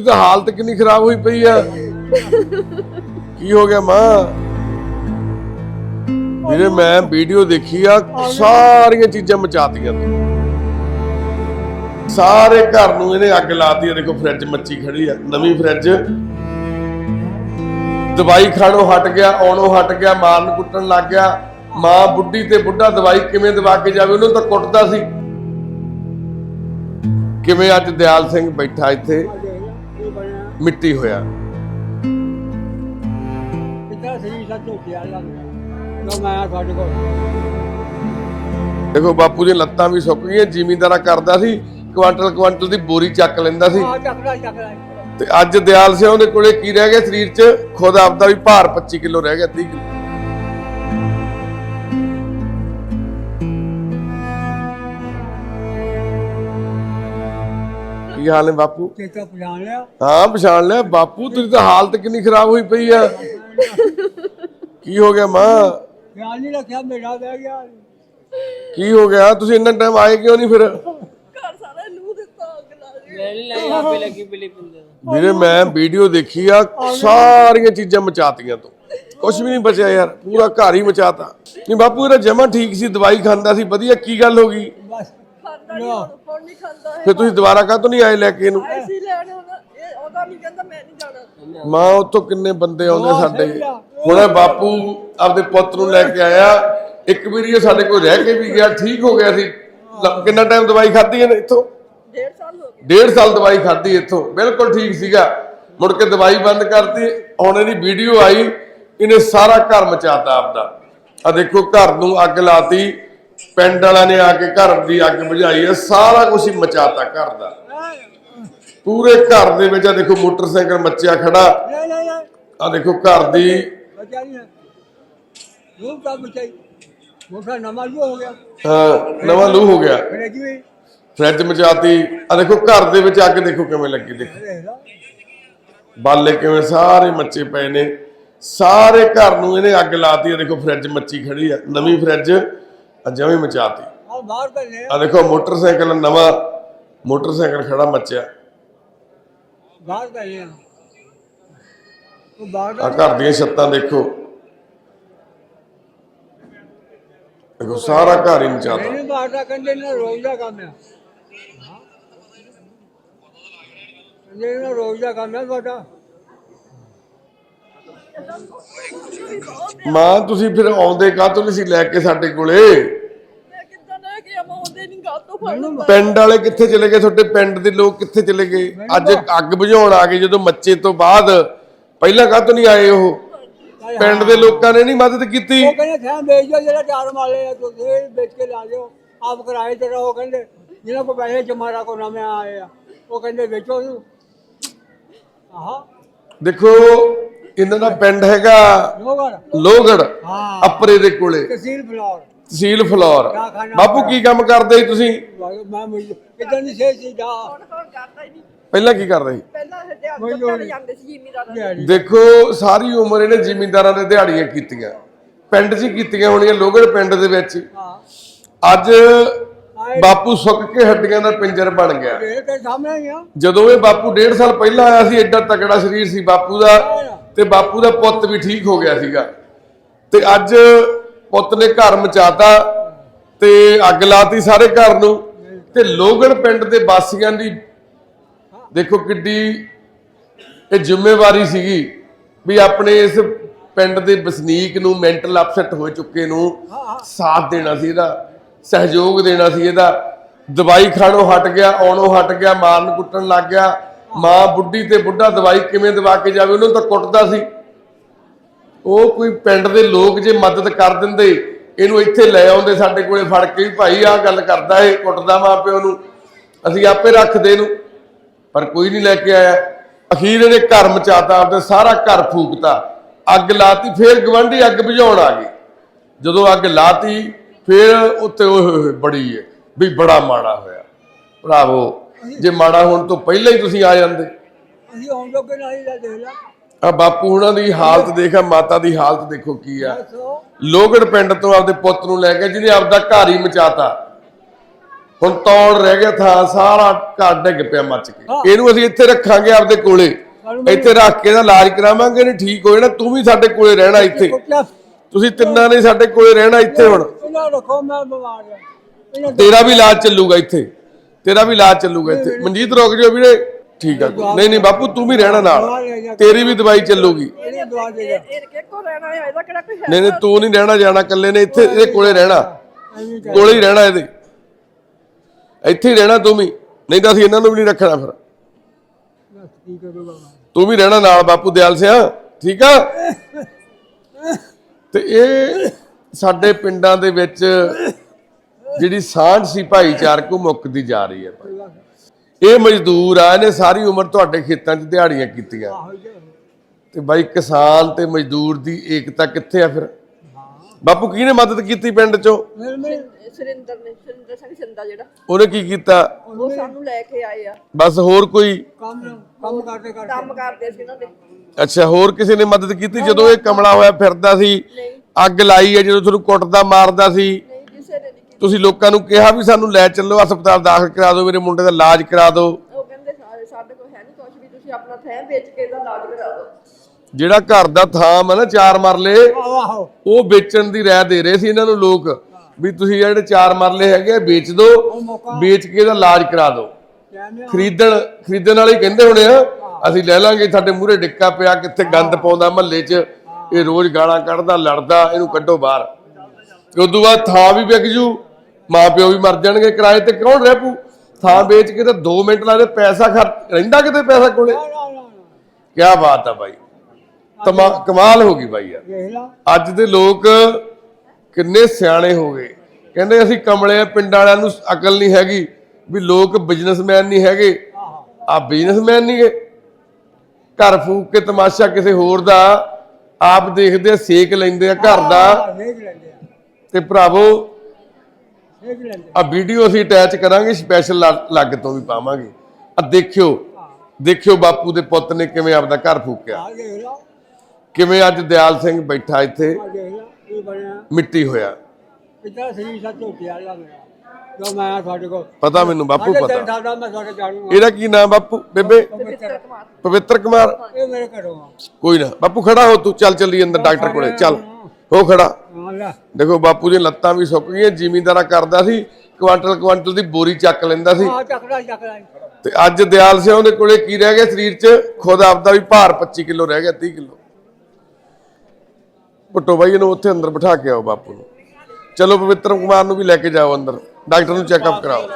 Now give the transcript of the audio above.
ਤੇਰੀ ਤਾਂ ਹਾਲਤ ਕਿੰਨੀ ਖਰਾਬ ਹੋਈ ਪਈ ਆ। ਕੀ ਹੋ ਗਿਆ ਮਾਂ? ਵੀਰੇ, ਮੈਂ ਵੀਡੀਓ ਦੇਖੀ ਆ, ਸਾਰੀਆਂ ਚੀਜ਼ਾਂ ਮਚਾਤੀਆਂ। ਤੂੰ ਸਾਰੇ ਘਰ ਨੂੰ ਇਹਨੇ ਅੱਗ ਲਾਤੀ ਆ। ਦੇਖੋ ਫ੍ਰਿਜ ਮੱਚੀ ਖੜੀ ਆ, ਨਵੀਂ ਫ੍ਰਿਜ ਦਵਾਈ ਖਾਣੋਂ ਹਟ ਗਿਆ, ਆਉਣੋਂ ਹਟ ਗਿਆ, ਮਾਰਨ ਕੁੱਟਣ ਲੱਗ ਗਿਆ। ਮਾਂ ਬੁੱਢੀ ਤੇ ਬੁੱਢਾ ਦਵਾਈ ਕਿਵੇਂ ਦਵਾ ਕੇ ਜਾਵੇ, ਉਹਨੂੰ ਤਾਂ ਕੁੱਟਦਾ ਸੀ। ਕਿਵੇਂ ਅੱਜ ਦਿਆਲ ਸਿੰਘ ਬੈਠਾ ਇੱਥੇ? ਮਿੱਟੀ ਹੋਇਆ। ਸਹੀ ਸੱਚ ਮੈਂ ਤੁਹਾਡੇ ਕੋਲ। ਦੇਖੋ ਬਾਪੂ ਦੀਆਂ ਲੱਤਾਂ ਵੀ ਸੁੱਕ ਗਈਆਂ ਜ਼ਿਮੀਂਦਾਰਾ ਕਰਦਾ ਸੀ ਕੁਆਂਟਲ ਕੁਆਂਟਲ ਦੀ ਬੋਰੀ ਚੱਕ ਲੈਂਦਾ ਸੀ। ਆ ਚੱਕਦਾ ਚੱਕਦਾ ਤੇ ਅੱਜ ਦਿਆਲ ਸਿੰਘ ਦੇ ਕੋਲੇ ਕੀ ਰਹਿ ਗਿਆ ਸਰੀਰ 'ਚ? ਖੁਦ ਆਪਦਾ ਵੀ ਭਾਰ 25 ਕਿਲੋ ਰਹਿ ਗਿਆ 30 ਕਿਲੋ। ਕੀ ਹਾਲ ਹੈ ਬਾਪੂ? ਚੇਤਾ ਪਛਾਣ ਲਿਆ। ਹਾਂ ਪਛਾਣ ਲਿਆ। ਬਾਪੂ ਤੇਰੀ ਤਾਂ ਹਾਲਤ ਕਿੰਨੀ ਖਰਾਬ ਹੋਈ ਪਈ ਆ। ਕੀ ਹੋ ਗਿਆ ਮਾਂ? ਖਿਆਲ ਨਹੀਂ ਰੱਖਿਆ ਮੇਰਾ ਬਹਿ ਗਿਆ। ਕੀ ਹੋ ਗਿਆ? ਤੁਸੀਂ ਇੰਨਾ ਟਾਈਮ ਆਏ ਕਿਉਂ ਨਹੀਂ ਫਿਰ? ਘਰ ਸਾਰਾ ਲੂ ਦਿੱਤਾ ਅੱਗ ਲਾ ਦਿੱਤੀ ਲੈਣੀ ਲਈ ਆਪੇ ਲੱਗੀ ਪੀਲੀ ਪਿੰਦੇ ਵੀਰੇ ਮੈਂ ਵੀਡੀਓ ਦੇਖੀ ਆ ਸਾਰੀਆਂ ਚੀਜ਼ਾਂ ਮਚਾਤੀਆਂ ਤੂੰ। ਕੁਝ ਵੀ ਨਹੀਂ ਬਚਿਆ ਯਾਰ ਪੂਰਾ ਘਰ ਹੀ ਮਚਾਤਾ। ਨਹੀਂ ਬਾਪੂ ਇਹਦਾ ਜਮਾ ਠੀਕ ਸੀ ਦਵਾਈ ਖਾਂਦਾ ਸੀ ਵਧੀਆ ਕੀ ਗੱਲ ਹੋ ਗਈ? ਬਸ ਖਾਂਦਾ ਨਹੀਂ ਹੁਣ ਹੁਣ ਨਹੀਂ ਖਾਂਦਾ ਹੈ ਫਿਰ ਤੁਸੀਂ ਦੁਬਾਰਾ ਕਾਹ ਤੋਂ ਨਹੀਂ ਆਏ ਲੈ ਕੇ ਇਹਨੂੰ? ਐਸੀ ਲੈਣ ਹੁਣ ਇਹ ਉਹਦਾ ਨਹੀਂ ਕਹਿੰਦਾ ਮੈਂ ਨਹੀਂ ਜਾਣਾ। ਮਾਂ ਉੱਥੋਂ ਕਿੰਨੇ ਬੰਦੇ ਆਉਂਦੇ ਸਾਡੇ? ਹੁਣ ਇਹ ਬਾਪੂ ਆਪਦੇ ਪੁੱਤ ਨੂੰ ਲੈ ਕੇ ਆਇਆ। ਇੱਕ ਵਾਰੀ ਇਹ ਸਾਡੇ ਕੋਲ ਰਹਿ ਕੇ ਵੀ ਗਿਆ ਠੀਕ ਹੋ ਗਿਆ ਸੀ। ਲ- ਕਿੰਨਾ ਟਾਈਮ ਦਵਾਈ ਖਾਧੀ ਇਹਨੇ ਇੱਥੋਂ? ਡੇਢ ਸਾਲ ਹੋ ਗਏ। ਡੇਢ ਸਾਲ ਦਵਾਈ ਖਾਧੀ ਇੱਥੋਂ। ਬਿਲਕੁਲ ਠੀਕ ਸੀਗਾ। ਮੁੜ ਕੇ ਦਵਾਈ ਬੰਦ ਕਰਤੀ। ਹੁਣ ਇਹਦੀ ਵੀਡੀਓ ਆਈ। ਇਹਨੇ ਸਾਰਾ ਘਰ ਮਚਾਤਾ ਆਪਦਾ। ਆ ਦੇਖੋ ਘਰ ਨੂੰ ਅੱਗ ਲਾਤੀ। ਪਿੰਡ ਵਾਲਿਆਂ ਨੇ ਆ ਕੇ ਘਰ ਦੀ ਅੱਗ ਬੁਝਾਈ ਹੈ ਸਾਰਾ ਕੁਝ ਹੀ ਮਚਾਤਾ ਘਰ ਦਾ। ਪੂਰੇ ਘਰ ਦੇ ਵਿੱਚ ਆ ਦੇਖੋ ਮੋਟਰਸਾਈਕਲ ਮੱਚਿਆ ਖੜਾ। ਆ ਦੇਖੋ ਘਰ ਦੀ ਬਚਾ ਨਹੀਂ ਹੈ ਰੂਪ ਕਾ ਬਚਾਈ ਹੋ ਗਿਆ ਅਹ, ਨਵਾਂ ਲੂ ਹੋ ਗਿਆ। ਫ੍ਰਿਜ ਮਚਾਤੀ। ਆ ਦੇਖੋ ਘਰ ਦੇ ਵਿੱਚ ਅੱਗ ਦੇਖੋ ਕਿਵੇਂ ਲੱਗੀ ਦੇਖੋ। ਬਾਲੇ ਕਿਵੇਂ ਸਾਰੇ ਮੱਚੇ ਪਏ ਨੇ। ਸਾਰੇ ਘਰ ਨੂੰ ਇਹਨੇ ਅੱਗ ਲਾਤੀ ਆ ਦੇਖੋ ਫ੍ਰਿਜ ਮੱਚੀ ਖੜੀ ਆ ਨਵੀਂ ਫ੍ਰਿਜ। ਆ ਜਵੇਂ ਮਚਾਤੀ। ਆ ਬਾਹਰ ਕਰ ਲੈ ਆ ਦੇਖੋ ਮੋਟਰਸਾਈਕਲ ਨਵਾਂ ਮੋਟਰਸਾਈਕਲ ਖੜਾ ਮੱਚਿਆ। ਬਾਹਰ ਕਰ ਲੈ ਉਹ ਬਾਹਰ ਆ ਘਰ ਦੀਆਂ ਛੱਤਾਂ ਦੇਖੋ। ਦੇਖੋ ਸਾਰਾ ਘਰ ਹੀ ਮਚਾਤਾ। ਮੈਨੂੰ ਬਾਹਰ ਦਾ ਕੰਡੇ ਨਾ ਰੋਜ਼ ਦਾ ਕੰਮ ਹੈ ਕੰਡੇ ਰੋਜ਼ ਦਾ ਕੰਮ ਹੈ ਤੁਹਾਡਾ। ਮਾਂ ਤੁਸੀਂ ਫਿਰ ਆਉਂਦੇ ਕਾਹਤੋਂ ਨਹੀਂ ਸੀ ਲੈ ਕੇ ਸਾਡੇ ਕੋਲੇ? ਪਿੰਡ ਵਾਲੇ ਕਿੱਥੇ ਚਲੇ ਗਏ? ਤੁਹਾਡੇ ਪਿੰਡ ਦੇ ਲੋਕ ਕਿੱਥੇ ਚਲੇ ਗਏ? ਅੱਜ ਅੱਗ ਬੁਝਾਉਣ ਆ ਗਏ ਜਦੋਂ ਮੱਚੇ ਤੋਂ ਬਾਅਦ। ਪਹਿਲਾਂ ਕਾਹਤੋਂ ਨਹੀਂ ਆਏ ਉਹ? ਪਿੰਡ ਦੇ ਲੋਕਾਂ ਨੇ ਨਹੀਂ ਮਦਦ ਕੀਤੀ? ਉਹ ਕਹਿੰਦੇ ਥਾਂ ਵੇਚ ਦਿਓ ਜਿਹੜਾ ਚਾਰ ਮਾਲੇ ਆ ਤੁਸੀਂ ਇਹ ਵੇਚ ਕੇ ਲਾ ਦਿਓ। ਆਪ ਕਿਰਾਏ ਤੇ ਰਹੋ। ਕਹਿੰਦੇ ਜਿਹਨਾਂ ਕੋ ਪੈਸੇ ਜਮਾਰਾ ਕੋ ਨਵੇਂ ਆਏ ਆ। ਉਹ ਕਹਿੰਦੇ ਵੇਚੋ ਉਹਨੂੰ ਆਹਾ। ਦੇਖੋ ਇਹਨਾਂ ਦਾ ਪਿੰਡ ਹੈਗਾ ਹਾਂ। ਅਪਰੇ ਦੇ ਕੋਲੇ। ਤਹਿਸੀਲ ਫਲੋਰ। ਤਹਿਸੀਲ ਫਲੋਰ। ਬਾਪੂ ਕੀ ਕੰਮ ਕਰਦੇ ਸੀ ਤੁਸੀਂ? ਮੈਂ ਸੇ ਸੀ ਪਹਿਲਾਂ ਕੀ ਕਰਦੇ ਸੀ? ਪਹਿਲਾਂ ਹਜ਼ਾਰ ਚੱਲੇ ਜਾਂਦੇ ਸੀ ਜ਼ਿਮੀਦਾਰਾਂ ਦੇ। ਦਿਹਾੜੀ। ਦੇਖੋ ਸਾਰੀ ਉਮਰ ਇਹਨੇ ਜ਼ਿਮੀਂਦਾਰਾਂ ਦੇ ਦਿਹਾੜੀਆਂ ਕੀਤੀਆਂ। ਪਿੰਡ 'ਚ ਕੀਤੀਆਂ ਹੋਣੀਆਂ ਲੋਹਗੜ ਪਿੰਡ ਦੇ ਵਿੱਚ। ਹਾਂ। ਅੱਜ ਬਾਪੂ ਸੁੱਕ ਕੇ ਹੱਡੀਆਂ ਦਾ ਪਿੰਜਰ ਬਣ ਗਿਆ। ਇਹ ਤੇ ਸਾਹਮਣੇ ਹੀ ਆ। ਜਦੋਂ ਇਹ ਬਾਪੂ ਡੇਢ ਸਾਲ ਪਹਿਲਾਂ ਆਇਆ ਸੀ ਐਡਾ ਤਕੜਾ ਸਰੀਰ ਸੀ ਬਾਪੂ ਦਾ ਤੇ ਬਾਪੂ ਦਾ ਪੁੱਤ ਵੀ ਠੀਕ ਹੋ ਗਿਆ ਸੀਗਾ। ਤੇ ਅੱਜ ਪੁੱਤ ਨੇ ਘਰ ਮਚਾਤਾ ਤੇ ਅੱਗ ਲਾਤੀ ਸਾਰੇ ਘਰ ਨੂੰ ਤੇ ਲੋਗੜ ਪਿੰਡ ਦੇ ਵਾਸੀਆਂ ਦੀ ਦੇਖੋ ਕਿੱਡੀ ਇਹ ਜ਼ਿੰਮੇਵਾਰੀ ਸੀਗੀ ਵੀ ਆਪਣੇ ਇਸ ਪਿੰਡ ਦੇ ਵਸਨੀਕ ਨੂੰ ਮੈਂਟਲ ਅਪਸੈਟ ਹੋ ਚੁੱਕੇ ਨੂੰ ਸਾਥ ਦੇਣਾ ਸੀ ਇਹਦਾ। ਸਹਿਯੋਗ ਦੇਣਾ ਸੀ ਇਹਦਾ। ਦਵਾਈ ਖਾਣੋਂ ਹਟ ਗਿਆ, ਆਉਣੋਂ ਹਟ ਗਿਆ, ਮਾਰਨ ਕੁੱਟਣ ਲੱਗ ਗਿਆ। ਮਾਂ ਬੁੱਢੀ ਤੇ ਬੁੱਢਾ ਦਵਾਈ ਕਿਵੇਂ ਦਵਾ ਕੇ ਜਾਵੇ, ਉਹਨੂੰ ਤਾਂ ਕੁੱਟਦਾ ਸੀ। ਉਹ ਕੋਈ ਪਿੰਡ ਦੇ ਲੋਕ ਜੇ ਮਦਦ ਕਰ ਦਿੰਦੇ, ਇਹਨੂੰ ਇੱਥੇ ਲੈ ਆਉਂਦੇ ਸਾਡੇ ਕੋਲੇ ਫੜ ਕੇ ਵੀ ਭਾਈ ਆਹ ਗੱਲ ਕਰਦਾ ਇਹ, ਕੁੱਟਦਾ ਮਾਂ ਪਿਓ ਨੂੰ। ਅਸੀਂ ਆਪੇ ਰੱਖਦੇ ਇਹਨੂੰ, ਪਰ ਕੋਈ ਨਹੀਂ ਲੈ ਕੇ ਆਇਆ। ਅਖੀਰ ਇਹਨੇ ਘਰ ਮਚਾਤਾ, ਆਪਦਾ ਸਾਰਾ ਘਰ ਫੂਕਤਾ। ਅੱਗ ਲਾਤੀ, ਫੇਰ ਗਵੰਡੀ ਅੱਗ ਬੁਝਾਉਣ ਆ ਗਈ ਜਦੋਂ ਅੱਗ ਲਾਤੀ ਫੇਰ ਉੱਤੇ ਓਏ ਹੋਏ ਹੋਏ ਬੜੀ ਹੈ ਵੀ ਬੜਾ ਮਾੜਾ ਹੋਇਆ। ਭਰਾਵੋ ਜੇ ਮਾੜਾ ਹੋਣ ਤੋਂ ਪਹਿਲਾਂ ਹੀ ਤੁਸੀਂ ਆ ਜਾਂਦੇ। ਅਸੀਂ ਆਉਣ ਜੋਗੇ ਨਹੀਂ ਲੈ ਦੇਖ ਲਾ ਆ ਬਾਪੂ ਹੁਣਾਂ ਦੀ ਹਾਲਤ ਦੇਖਾ ਮਾਤਾ ਦੀ ਹਾਲਤ ਦੇਖੋ ਕੀ ਆ। ਲੋਗੜ ਪਿੰਡ ਤੋਂ ਆਪਦੇ ਪੁੱਤ ਨੂੰ ਲੈ ਕੇ ਜਿਹਨੇ ਆਪਦਾ ਘਰ ਹੀ ਮਚਾਤਾ। ਹੁਣ ਤੌੜ ਰਹਿ ਗਿਆ ਥਾਂ ਸਾਰਾ ਘਰ ਡਿੱਗ ਪਿਆ ਮੱਚ ਕੇ। ਇਹਨੂੰ ਅਸੀਂ ਇੱਥੇ ਰੱਖਾਂਗੇ ਆਪਦੇ ਕੋਲੇ। ਇੱਥੇ ਰੱਖ ਕੇ ਇਹਦਾ ਇਲਾਜ ਕਰਾਵਾਂਗੇ ਨਹੀਂ ਠੀਕ ਹੋ ਜਾਣਾ ਤੂੰ ਵੀ ਸਾਡੇ ਕੋਲੇ ਰਹਿਣਾ ਇੱਥੇ ਤੁਸੀਂ ਤਿੰਨਾਂ ਨੇ ਸਾਡੇ ਕੋਲੇ ਰਹਿਣਾ ਇੱਥੇ ਹੁਣ। ਇਹਨਾਂ ਰੱਖੋ ਮੈਂ ਬਿਮਾਰ ਆ ਇਹਨਾਂ ਤੇਰਾ ਵੀ ਇਲਾਜ ਚੱਲੂਗਾ ਇੱਥੇ। ਤੇਰਾ ਵੀ ਇਲਾਜ ਚੱਲੂਗਾ ਇੱਥੇ। ਮਨਜੀਤ ਰੁਕ ਜਾਓ ਵੀਰੇ। ਠੀਕ ਆ ਨਹੀਂ ਨਹੀਂ ਬਾਪੂ ਤੂੰ ਵੀ ਰਹਿਣਾ ਨਾਲ। ਤੇਰੀ ਵੀ ਦਵਾਈ ਚੱਲੂਗੀ। ਇਹਨੇ ਦਵਾ ਦੇ ਜਾ। ਇਹ ਕਿ ਕੋ ਰਹਿਣਾ ਹੈ? ਇਹਦਾ ਕਿਹੜਾ ਕੋਈ ਹੈ ਨਹੀਂ ਨਹੀਂ ਤੂੰ ਨਹੀਂ ਰਹਿਣਾ ਜਾਣਾ ਇਕੱਲੇ ਨੇ। ਇੱਥੇ ਇਹਦੇ ਕੋਲੇ ਰਹਿਣਾ। ਕੋਲੇ ਹੀ ਰਹਿਣਾ ਇਹਦੇ। ਇੱਥੇ ਹੀ ਰਹਿਣਾ ਤੂੰ ਵੀ। ਨਹੀਂ ਤਾਂ ਅਸੀਂ ਇਹਨਾਂ ਨੂੰ ਵੀ ਨਹੀਂ ਰੱਖਣਾ ਫਿਰ। ਤੂੰ ਵੀ ਰਹਿਣਾ ਨਾਲ ਬਾਪੂ ਦਿਆਲ ਸਿਆ। ਠੀਕ ਆ? ਤੇ ਇਹ ਸਾਡੇ ਪਿੰਡਾਂ ਦੇ ਵਿੱਚ ਜਿਹੜੀ ਸਾਂਝ ਸੀ ਭਾਈਚਾਰਕ ਉਹ ਮੁੱਕਦੀ ਜਾ ਰਹੀ ਹੈ ਭਾਈ। ਇਹ ਮਜ਼ਦੂਰ ਆ ਇਹਨੇ ਸਾਰੀ ਉਮਰ ਤੁਹਾਡੇ ਖੇਤਾਂ 'ਚ ਦਿਹਾੜੀਆਂ ਕੀਤੀਆਂ। ਤੇ ਬਾਈ ਕਿਸਾਨ ਤੇ ਮਜ਼ਦੂਰ ਦੀ ਏਕਤਾ ਕਿੱਥੇ ਆ ਫਿਰ? ਬਾਪੂ ਕਿਹਨੇ ਮਦਦ ਕੀਤੀ ਪਿੰਡ 'ਚੋਂ? ਸੁਰਿੰਦਰ ਨੇ ਸੁਰਿੰਦਰ ਸਿੰਘ ਸਿੰਦਾ ਜਿਹੜਾ। ਉਹਨੇ ਕੀ ਕੀਤਾ? ਉਹ ਸਾਨੂੰ ਲੈ ਕੇ ਆਏ ਆ। ਬਸ ਹੋਰ ਕੋਈ? ਕੰਮ ਕੰਮ ਕਰਦੇ ਕਰਦੇ। ਕੰਮ ਕਰਦੇ ਸੀ ਇਹਨਾਂ ਦੇ। ਅੱਛਾ ਹੋਰ ਕਿਸੇ ਨੇ ਮਦਦ ਕੀਤੀ? ਜਦੋਂ ਇਹ ਕਮਲਾ ਹੋਇਆ ਫਿਰਦਾ ਸੀ ਨਹੀਂ। ਅੱਗ ਲਾਈ ਹੈ ਜਦੋਂ ਤੁਹਾਨੂੰ ਕੁੱਟਦਾ ਮਾਰਦਾ ਸੀ। ਤੁਸੀਂ ਲੋਕਾਂ ਨੂੰ ਕਿਹਾ ਵੀ ਸਾਨੂੰ ਲੈ ਚੱਲੋ ਹਸਪਤਾਲ ਦਾਖਲ ਕਰਾ ਦਿਓ ਮੇਰੇ ਮੁੰਡੇ ਦਾ ਇਲਾਜ ਕਰਾ ਦਿਓ। ਉਹ ਕਹਿੰਦੇ ਸਾਰੇ ਸਾਡੇ ਕੋਲ ਹੈ ਨਹੀਂ ਕੁਝ ਵੀ ਤੁਸੀਂ ਆਪਣਾ ਥੈਂ ਵੇਚ ਕੇ ਇਹਦਾ ਇਲਾਜ ਕਰਾ ਦਿਓ। ਜਿਹੜਾ ਘਰ ਦਾ ਥਾਂ ਆ ਨਾ ਚਾਰ ਮਰਲੇ ਆਹੋ ਉਹ ਵੇਚਣ ਦੀ ਰਾਇ ਦੇ ਰਹੇ ਸੀ ਇਹਨਾਂ ਨੂੰ ਲੋਕ ਵੀ ਤੁਸੀਂ ਜਿਹੜੇ ਚਾਰ ਮਰਲੇ ਹੈਗੇ ਆ, ਵੇਚ ਦਿਓ ਵੇਚ ਕੇ ਇਹਦਾ ਇਲਾਜ ਕਰਾ ਦਿਓ। ਕਹਿੰਦੇ ਖਰੀਦਣ ਖਰੀਦਣ ਵਾਲੇ ਹੀ ਕਹਿੰਦੇ ਹੋਣੇ ਆ ਅਸੀਂ ਲੈ ਲਾਂਗੇ ਸਾਡੇ ਮੂਹਰੇ ਡਿੱਕਾ ਪਿਆ ਕਿੱਥੇ ਗੰਦ ਪਾਉਂਦਾ ਮਹੱਲੇ 'ਚ। ਇਹ ਰੋਜ਼ ਗਾਲਾਂ ਕੱਢਦਾ ਲੜਦਾ ਇਹਨੂੰ ਕੱਢੋ ਬਾਹਰ। ਤੇ ਉਦੋਂ ਬਾਅਦ ਥਾਂ ਵੀ ਵਿਕ ਜੂ ਮਾਂ ਪਿਓ ਵੀ ਮਰ ਜਾਣਗੇ ਕਿਰਾਏ ਤੇ ਕੌਣ ਰਹਿ ਪੂ ਥਾਂ ਵੇਚ ਕੇ ਤਾਂ 2 ਮਿੰਟ ਲਾਦੇ ਪੈਸਾ ਖਰਚ ਰਹਿੰਦਾ ਕਿਤੇ ਪੈਸਾ ਕੋਲੇ? ਕੀ ਬਾਤ ਆ ਤਮਾ ਕਮਾਲ ਹੋ ਗਈ ਬਾਈ ਯਾਰ। ਅੱਜ ਦੇ ਲੋਕ ਕਿੰਨੇ ਸਿਆਣੇ ਹੋ ਗਏ। ਕਹਿੰਦੇ ਅਸੀਂ ਕਮਲੇ ਪਿੰਡ ਵਾਲਿਆਂ ਨੂੰ ਅਕਲ ਨਹੀਂ ਹੈਗੀ ਵੀ ਲੋਕ ਬਿਜ਼ਨਸਮੈਨ ਨਹੀਂ ਹੈਗੇ। ਆ ਬਿਜ਼ਨਸਮੈਨ ਨਹੀਂ ਗੇ ਘਰ ਫੂਕ ਕੇ ਤਮਾਸ਼ਾ ਕਿਸੇ ਹੋਰ ਦਾ ਆਪ ਦੇਖਦੇ ਆ ਸੇਕ ਲੈਂਦੇ ਆ ਘਰ ਦਾ। ਲੈਂਦੇ ਆ। ਤੇ ਭਰਾਵੋ ਲੈਂਦੇ ਆ। ਵੀਡੀਓ ਅਸੀਂ ਅਟੈਚ ਕਰਾਂਗੇ ਸਪੈਸ਼ਲ ਲੱਗ ਤੋਂ ਵੀ ਪਾਵਾਂਗੇ। ਆ ਦੇਖਿਓ ਦੇਖਿਓ ਬਾਪੂ ਦੇ ਪੁੱਤ ਨੇ ਕਿਵੇਂ ਆਪਦਾ ਘਰ ਫੂਕਿਆ। ਆ ਦੇਖ ਲਾ ਕਿਵੇਂ ਅੱਜ ਦਿਆਲ ਸਿੰਘ ਬੈਠਾ ਇੱਥੇ। ਆ ਦੇਖ ਲਾ ਇਹ ਬਣਿਆ। ਮਿੱਟੀ ਹੋਇਆ। ਕਿਤਾ ਸਰੀਰ ਸੱਚ ਝੋਟੀ ਵਾਲਾ ਮੇਰਾ। ਜੋ ਮੈਂ ਆ ਤੁਹਾਡੇ ਕੋਲ? ਪਤਾ ਮੈਨੂੰ ਬਾਪੂ ਸਾਡੇ ਤਿੰਨ ਪਤਾ ਸਾਲ ਦਾ ਮੈਂ ਤੁਹਾਡੇ ਜਾਣੂਗਾ ਇਹਦਾ ਕੀ ਨਾਮ ਬਾਪੂ? ਬੇਬੇ? ਪਵਿੱਤਰ ਕੁਮਾਰ। ਇਹ ਮੇਰੇ ਘਰੋਂ ਆ। ਕੋਈ ਨਾ ਬਾਪੂ ਖੜਾ ਹੋ ਤੂੰ ਚੱਲ ਚੱਲੀ ਅੰਦਰ ਡਾਕਟਰ ਕੋਲੇ ਚੱਲ। ਹੋ ਖੜਾ। ਹਾਂ ਲੈ। ਦੇਖੋ ਬਾਪੂ ਦੀਆਂ ਲੱਤਾਂ ਵੀ ਸੁੱਕ ਗਈਆਂ ਜ਼ਿਮੀਂਦਾਰਾ ਕਰਦਾ ਸੀ ਕੁਆਂਟਲ ਕੁਆਂਟਲ ਦੀ ਬੋਰੀ ਚੱਕ ਲੈਂਦਾ ਸੀ। ਆ ਚੱਕਦਾ ਚੱਕਦਾ ਤੇ ਅੱਜ ਦਿਆਲ ਸਿੰਘ ਦੇ ਕੋਲੇ ਕੀ ਰਹਿ ਗਿਆ ਸਰੀਰ 'ਚ? ਖੁਦ ਆਪਦਾ ਵੀ ਭਾਰ 25 ਕਿਲੋ ਰਹਿ ਗਿਆ 30 ਕਿਲੋ। ਪੁੱਟੋ ਬਾਈ ਇਹਨੂੰ ਉੱਥੇ ਅੰਦਰ ਬਿਠਾ ਕੇ ਆਓ ਬਾਪੂ ਨੂੰ। ਚਲੋ ਪਵਿੱਤਰ ਕੁਮਾਰ ਨੂੰ ਵੀ ਲੈ ਕੇ ਜਾਓ ਅੰਦਰ। ਡਾਕਟਰ ਨੂੰ ਚੈੱਕਅਪ ਕਰਾਓ।